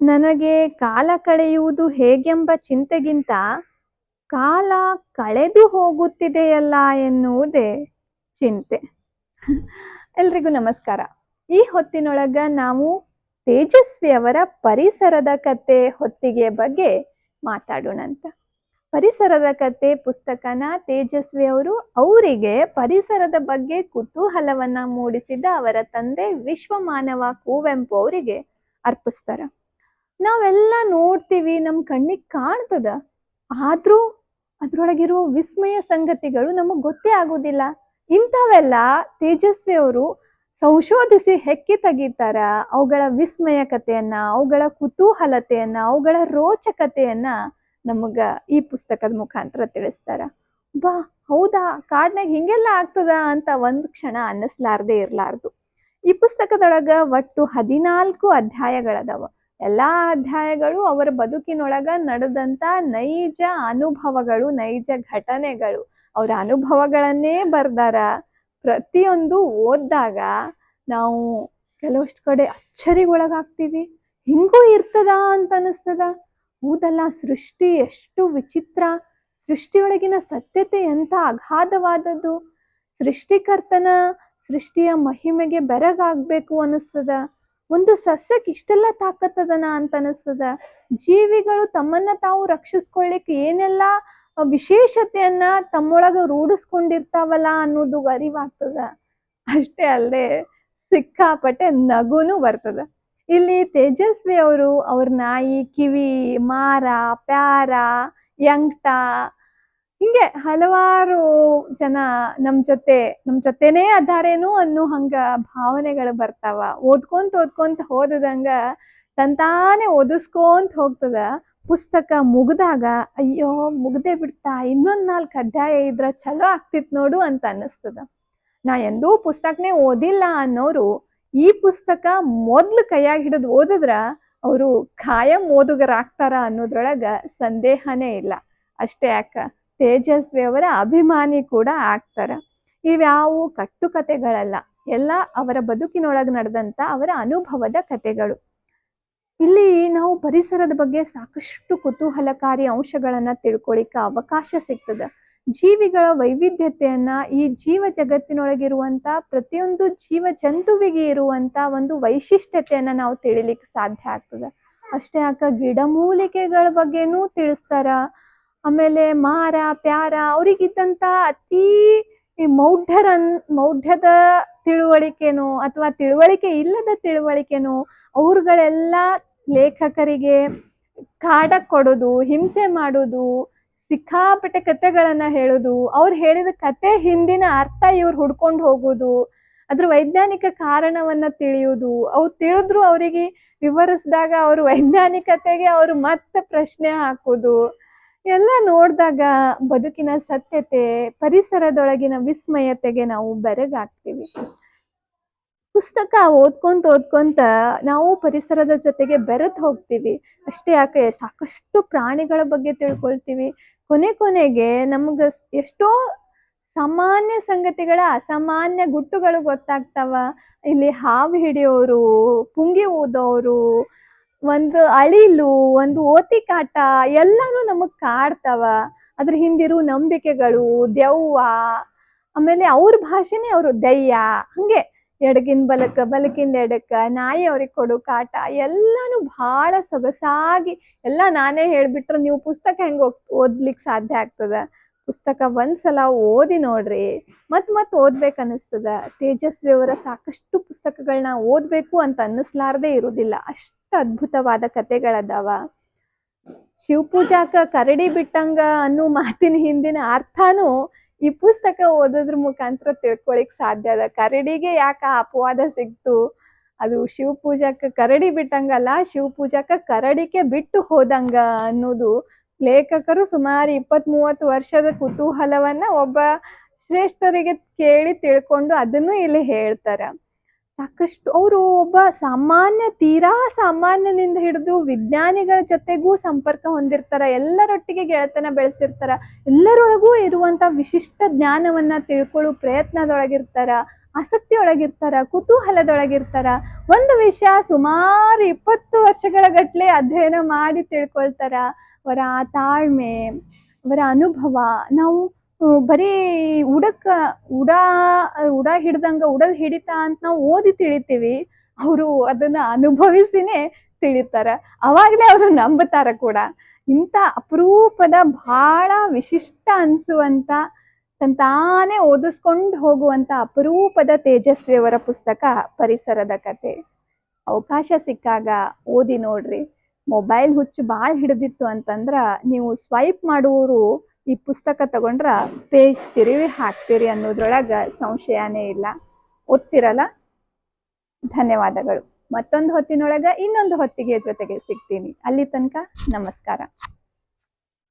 ನನಗೆ ಕಾಲ ಕಳೆಯುವುದು ಹೇಗೆಂಬ ಚಿಂತೆಗಿಂತ ಕಾಲ ಕಳೆದು ಹೋಗುತ್ತಿದೆಯಲ್ಲ ಎನ್ನುವುದೇ ಚಿಂತೆ. ಎಲ್ರಿಗೂ ನಮಸ್ಕಾರ. ಈ ಹೊತ್ತಿನೊಳಗ ನಾವು ತೇಜಸ್ವಿ ಅವರ ಪರಿಸರದ ಕತೆ ಹೊತ್ತಿಗೆ ಬಗ್ಗೆ ಮಾತಾಡೋಣಂತ. ಪರಿಸರದ ಕತೆ ಪುಸ್ತಕನ ತೇಜಸ್ವಿ ಅವರು ಅವರಿಗೆ ಪರಿಸರದ ಬಗ್ಗೆ ಕುತೂಹಲವನ್ನ ಮೂಡಿಸಿದ ಅವರ ತಂದೆ ವಿಶ್ವಮಾನವ ಕುವೆಂಪು ಅವರಿಗೆ ಅರ್ಪಿಸ್ತಾರ. ನಾವೆಲ್ಲ ನೋಡ್ತೀವಿ, ನಮ್ ಕಣ್ಣಿಗೆ ಕಾಣ್ತದ. ಆದ್ರೂ ಅದ್ರೊಳಗಿರೋ ವಿಸ್ಮಯ ಸಂಗತಿಗಳು ನಮಗ್ ಗೊತ್ತೇ ಆಗೋದಿಲ್ಲ. ಇಂಥವೆಲ್ಲ ತೇಜಸ್ವಿ ಅವರು ಸಂಶೋಧಿಸಿ ಹೆಕ್ಕಿ ತೆಗಿತಾರ. ಅವುಗಳ ವಿಸ್ಮಯ ಕಥೆಯನ್ನ ಅವುಗಳ ಕುತೂಹಲತೆಯನ್ನ, ಅವುಗಳ ರೋಚಕತೆಯನ್ನ ನಮಗ ಈ ಪುಸ್ತಕದ ಮುಖಾಂತರ ತಿಳಿಸ್ತಾರ. ಬಾ, ಹೌದಾ ಕಾಡ್ನಾಗ ಹಿಂಗೆಲ್ಲ ಆಗ್ತದ ಅಂತ ಒಂದ್ ಕ್ಷಣ ಅನ್ನಿಸ್ಲಾರ್ದೆ ಇರ್ಲಾರ್ದು. ಈ ಪುಸ್ತಕದೊಳಗ ಒಟ್ಟು ಹದಿನಾಲ್ಕು ಅಧ್ಯಾಯಗಳದಾವ ಎಲ್ಲಾ ಅಧ್ಯಾಯಗಳು ಅವರ ಬದುಕಿನೊಳಗ ನಡೆದಂತ ನೈಜ ಅನುಭವಗಳು, ನೈಜ ಘಟನೆಗಳು. ಅವರ ಅನುಭವಗಳನ್ನೇ ಬರ್ದಾರ. ಪ್ರತಿಯೊಂದು ಓದಿದಾಗ ನಾವು ಕೆಲವಷ್ಟು ಕಡೆ ಅಚ್ಚರಿಗೊಳಗಾಗ್ತೀವಿ. ಹಿಂಗೂ ಇರ್ತದ ಅಂತ ಅನಿಸ್ತದ. ಹೌದಲ್ಲ, ಸೃಷ್ಟಿ ಎಷ್ಟು ವಿಚಿತ್ರ. ಸೃಷ್ಟಿಯೊಳಗಿನ ಸತ್ಯತೆ ಎಂಥ ಅಗಾಧವಾದದ್ದು. ಸೃಷ್ಟಿಕರ್ತನ ಸೃಷ್ಟಿಯ ಮಹಿಮೆಗೆ ಬೆರಗಾಗಬೇಕು ಅನಿಸ್ತದ. ಒಂದು ಸಸ್ಯಕ್ಕೆ ಇಷ್ಟೆಲ್ಲ ತಾಕತ್ತದನ ಅಂತ ಅನಿಸ್ತದ? ಜೀವಿಗಳು ತಮ್ಮನ್ನ ತಾವು ರಕ್ಷಿಸ್ಕೊಳ್ಳಿಕ್ಕೆ ಏನೆಲ್ಲ ವಿಶೇಷತೆಯನ್ನ ತಮ್ಮೊಳಗ ರೂಢಿಸ್ಕೊಂಡಿರ್ತಾವಲ್ಲ ಅನ್ನೋದು ಅರಿವಾಗ್ತದ? ಅಷ್ಟೇ ಅಲ್ಲದೆ ಸಿಕ್ಕಾಪಟ್ಟೆ ನಗುನು ಬರ್ತದ. ಇಲ್ಲಿ ತೇಜಸ್ವಿ ಅವರು ಅವ್ರ ನಾಯಿ, ಕಿವಿ, ಮಾರ, ಪ್ಯಾರ ಯಂಕ್ಟ ಹಿಂಗೆ ಹಲವಾರು ಜನ ನಮ್ ಜೊತೆ, ನಮ್ ಜೊತೆನೇ ಅದಾರೇನು ಅನ್ನೋ ಹಂಗ ಭಾವನೆಗಳು ಬರ್ತಾವ. ಓದ್ಕೊಂತ ಓದ್ಕೊಂತ ಓದದಂಗ ತಂತಾನೆ ಓದಿಸ್ಕೊಂತ ಹೋಗ್ತದ. ಪುಸ್ತಕ ಮುಗ್ದಾಗ, ಅಯ್ಯೋ ಮುಗ್ದೆ ಬಿಡ್ತಾ, ಇನ್ನೊಂದ್ ನಾಲ್ಕು ಅಧ್ಯಾಯ ಇದ್ರ ಚಲೋ ಆಗ್ತಿತ್ ನೋಡು ಅಂತ ಅನ್ನಿಸ್ತದ. ನಾ ಎಂದೂ ಪುಸ್ತಕನೇ ಓದಿಲ್ಲ ಅನ್ನೋರು ಈ ಪುಸ್ತಕ ಮೊದ್ಲು ಕೈಯಾಗಿ ಹಿಡಿದು ಓದಿದ್ರ ಅವರು ಖಾಯಂ ಓದುಗರಾಗ್ತಾರ ಅನ್ನೋದ್ರೊಳಗ ಸಂದೇಹನೇ ಇಲ್ಲ. ಅಷ್ಟೇ ಯಾಕ? ತೇಜಸ್ವಿ ಅವರ ಅಭಿಮಾನಿ ಕೂಡ ಆಗ್ತಾರ. ಇವ್ಯಾವು ಕಟ್ಟುಕತೆಗಳಲ್ಲ ಎಲ್ಲ ಅವರ ಬದುಕಿನೊಳಗೆ ನಡೆದಂತ ಅವರ ಅನುಭವದ ಕತೆಗಳು ಇಲ್ಲಿ ನಾವು ಪರಿಸರದ ಬಗ್ಗೆ ಸಾಕಷ್ಟು ಕುತೂಹಲಕಾರಿ ಅಂಶಗಳನ್ನ ತಿಳ್ಕೊಳಿಕ ಅವಕಾಶ ಸಿಗ್ತದ. ಜೀವಿಗಳ ವೈವಿಧ್ಯತೆಯನ್ನ ಈ ಜೀವ ಜಗತ್ತಿನೊಳಗಿರುವಂತ ಪ್ರತಿಯೊಂದು ಜೀವ ಜಂತುವಿಗೆ ಇರುವಂತ ಒಂದು ವೈಶಿಷ್ಟ್ಯತೆಯನ್ನ ನಾವು ತಿಳಿಲಿಕ್ಕೆ ಸಾಧ್ಯ ಆಗ್ತದ. ಅಷ್ಟೇ ಯಾಕ ಗಿಡಮೂಲಿಕೆಗಳ ಬಗ್ಗೆನೂ ತಿಳಿಸ್ತಾರ ಆಮೇಲೆ ಮಾರ, ಪ್ಯಾರ ಅವ್ರಿಗಿದ್ದಂತ ಅತಿ ಈ ಮೌಢ್ಯರನ್, ಮೌಢ್ಯದ ತಿಳುವಳಿಕೆನೋ ಅಥವಾ ತಿಳುವಳಿಕೆ ಇಲ್ಲದ ತಿಳುವಳಿಕೆನೋ ಅವ್ರುಗಳೆಲ್ಲ ಲೇಖಕರಿಗೆ ಕಾಡಕ್ ಕೊಡೋದು, ಹಿಂಸೆ ಮಾಡೋದು, ಸಿಕ್ಕಾಪಟ್ಟೆ ಕಥೆಗಳನ್ನ ಹೇಳೋದು, ಅವ್ರು ಹೇಳಿದ ಕತೆ ಹಿಂದಿನ ಅರ್ಥ ಇವ್ರು ಹುಡ್ಕೊಂಡು ಹೋಗೋದು, ಅದ್ರ ವೈಜ್ಞಾನಿಕ ಕಾರಣವನ್ನ ತಿಳಿಯೋದು ಅವ್ರು ತಿಳಿದ್ರು ಅವರಿಗೆ ವಿವರಿಸಿದಾಗ ಅವ್ರ ವೈಜ್ಞಾನಿಕತೆಗೆ ಅವರು ಮತ್ತೆ ಪ್ರಶ್ನೆ ಹಾಕೋದು. ಎಲ್ಲ ನೋಡಿದಾಗ ಬದುಕಿನ ಸತ್ಯತೆ, ಪರಿಸರದೊಳಗಿನ ವಿಸ್ಮಯತೆಗೆ ನಾವು ಬೆರಗಾಗ್ತೀವಿ. ಪುಸ್ತಕ ಓದ್ಕೊಂತ ಓದ್ಕೊಂತ ನಾವು ಪರಿಸರದ ಜೊತೆಗೆ ಬೆರೆತು ಹೋಗ್ತೀವಿ. ಅಷ್ಟೇ ಯಾಕೆ, ಸಾಕಷ್ಟು ಪ್ರಾಣಿಗಳ ಬಗ್ಗೆ ತಿಳ್ಕೊಳ್ತೀವಿ. ಕೊನೆ ಕೊನೆಗೆ ನಮ್ಗ ಎಷ್ಟೋ ಸಾಮಾನ್ಯ ಸಂಗತಿಗಳ, ಅಸಾಮಾನ್ಯ ಗುಟ್ಟುಗಳು ಗೊತ್ತಾಗ್ತಾವ. ಇಲ್ಲಿ ಹಾವು ಹಿಡಿಯೋರು, ಪುಂಗಿ ಊದೋರು ಒಂದು ಅಳಿಲು, ಒಂದು ಓತಿ ಕಾಟ ಎಲ್ಲಾನು ನಮಗ್ ಕಾಡ್ತಾವ. ಅದ್ರ ಹಿಂದಿರು ನಂಬಿಕೆಗಳು, ದೆವ್ವ, ಆಮೇಲೆ ಅವ್ರ ಭಾಷೆನೇ ಅವರು ದಯ್ಯ ಹಂಗೆ ಎಡಗಿನ ಬಲಕ ಬಲಕಿಂದ ಎಡಕ್ಕ ನಾಯಿ ಅವ್ರಿಗೆ ಕೊಡು ಕಾಟ ಎಲ್ಲಾನು ಬಹಳ ಸೊಗಸಾಗಿ, ಎಲ್ಲ ನಾನೇ ಹೇಳ್ಬಿಟ್ರೆ ನೀವು ಪುಸ್ತಕ ಹೆಂಗ್ ಓದ್ಲಿಕ್ಕೆ ಸಾಧ್ಯ ಆಗ್ತದ? ಪುಸ್ತಕ ಒಂದ್ಸಲ ಓದಿ ನೋಡ್ರಿ. ಮತ್ ಮತ್ ಓದ್ಬೇಕು ಅನಿಸ್ತದ. ತೇಜಸ್ವಿ ಅವರ ಸಾಕಷ್ಟು ಪುಸ್ತಕಗಳನ್ನ ಓದ್ಬೇಕು ಅಂತ ಅನ್ನಿಸ್ಲಾರ್ದೇ ಇರುದಿಲ್ಲ. ಅಷ್ಟು ಅದ್ಭುತವಾದ ಕತೆಗಳದಾವ ಶಿವಪೂಜಾಕ ಕರಡಿ ಬಿಟ್ಟಂಗ ಅನ್ನೋ ಮಾತಿನ ಹಿಂದಿನ ಅರ್ಥನೂ ಈ ಪುಸ್ತಕ ಓದೋದ್ರ ಮುಖಾಂತರ ತಿಳ್ಕೊಳಿಕ್ ಸಾಧ್ಯ ಅದ. ಕರಡಿಗೆ ಯಾಕ ಅಪವಾದ ಸಿಕ್ತು ಅದು ಶಿವ ಪೂಜಾಕ ಕರಡಿ ಬಿಟ್ಟಂಗಲ್ಲ ಶಿವ ಪೂಜಾಕ ಕರಡಿಕೆ ಬಿಟ್ಟು ಹೋದಂಗ ಅನ್ನೋದು ಲೇಖಕರು ಸುಮಾರು ಇಪ್ಪತ್ ಮೂವತ್ತು ವರ್ಷದ ಕುತೂಹಲವನ್ನ ಒಬ್ಬ ಶ್ರೇಷ್ಠರಿಗೆ ಕೇಳಿ ತಿಳ್ಕೊಂಡು ಅದನ್ನು ಇಲ್ಲಿ ಹೇಳ್ತಾರ. ಸಾಕಷ್ಟು ಅವರು ಒಬ್ಬ ಸಾಮಾನ್ಯ ತೀರಾ ಸಾಮಾನ್ಯನಿಂದ ಹಿಡಿದು ವಿಜ್ಞಾನಿಗಳ ಜೊತೆಗೂ ಸಂಪರ್ಕ ಹೊಂದಿರ್ತಾರ, ಎಲ್ಲರೊಟ್ಟಿಗೆ ಗೆಳೆತನ ಬೆಳೆಸಿರ್ತಾರ, ಎಲ್ಲರೊಳಗೂ ಇರುವಂತ ವಿಶಿಷ್ಟ ಜ್ಞಾನವನ್ನ ತಿಳ್ಕೊಳ್ಳೋ ಪ್ರಯತ್ನದೊಳಗಿರ್ತಾರ, ಆಸಕ್ತಿಯೊಳಗಿರ್ತಾರ, ಕುತೂಹಲದೊಳಗಿರ್ತಾರ, ಒಂದು ವಿಷಯ ಸುಮಾರು ಇಪ್ಪತ್ತು ವರ್ಷಗಳ ಗಟ್ಲೆ ಅಧ್ಯಯನ ಮಾಡಿ ತಿಳ್ಕೊಳ್ತಾರ, ಅವರ ತಾಳ್ಮೆ, ಅವರ ಅನುಭವ. ನಾವು ಬರೀ ಉಡಕ್ಕ ಉಡ ಉಡ ಹಿಡ್ದಂಗ, ಉಡಲ್ ಹಿಡಿತ ಅಂತ ನಾವು ಓದಿ ತಿಳಿತೀವಿ. ಅವರು ಅದನ್ನ ಅನುಭವಿಸಿನೇ ತಿಳಿತಾರ. ಅವಾಗಲೇ ಅವರು ನಂಬುತ್ತಾರ ಕೂಡ. ಇಂಥ ಅಪರೂಪದ ಬಹಳ ವಿಶಿಷ್ಟ ಅನ್ಸುವಂತ ತಂತಾನೇ ಓದಿಸ್ಕೊಂಡು ಹೋಗುವಂತ ಅಪರೂಪದ ತೇಜಸ್ವಿಯವರ ಪುಸ್ತಕ ಪರಿಸರದ ಕತೆ. ಅವಕಾಶ ಸಿಕ್ಕಾಗ ಓದಿ ನೋಡ್ರಿ. ಮೊಬೈಲ್ ಹುಚ್ಚು ಭಾಳ ಹಿಡಿದಿತ್ತು ಅಂತಂದ್ರ ನೀವು ಸ್ವೈಪ್ ಮಾಡುವವರು ಈ ಪುಸ್ತಕ ತಗೊಂಡ್ರ ಪೇಜ್ ತಿರುವಿ ಹಾಕ್ತೀರಿ ಅನ್ನೋದ್ರೊಳಗ ಸಂಶಯನೇ ಇಲ್ಲ. ಓದ್ತಿರಲ್ಲ? ಧನ್ಯವಾದಗಳು. ಮತ್ತೊಂದು ಹೊತ್ತಿನೊಳಗ ಇನ್ನೊಂದು ಹೊತ್ತಿಗೆ ಜೊತೆಗೆ ಸಿಗ್ತೀನಿ. ಅಲ್ಲಿ ತನಕ ನಮಸ್ಕಾರ.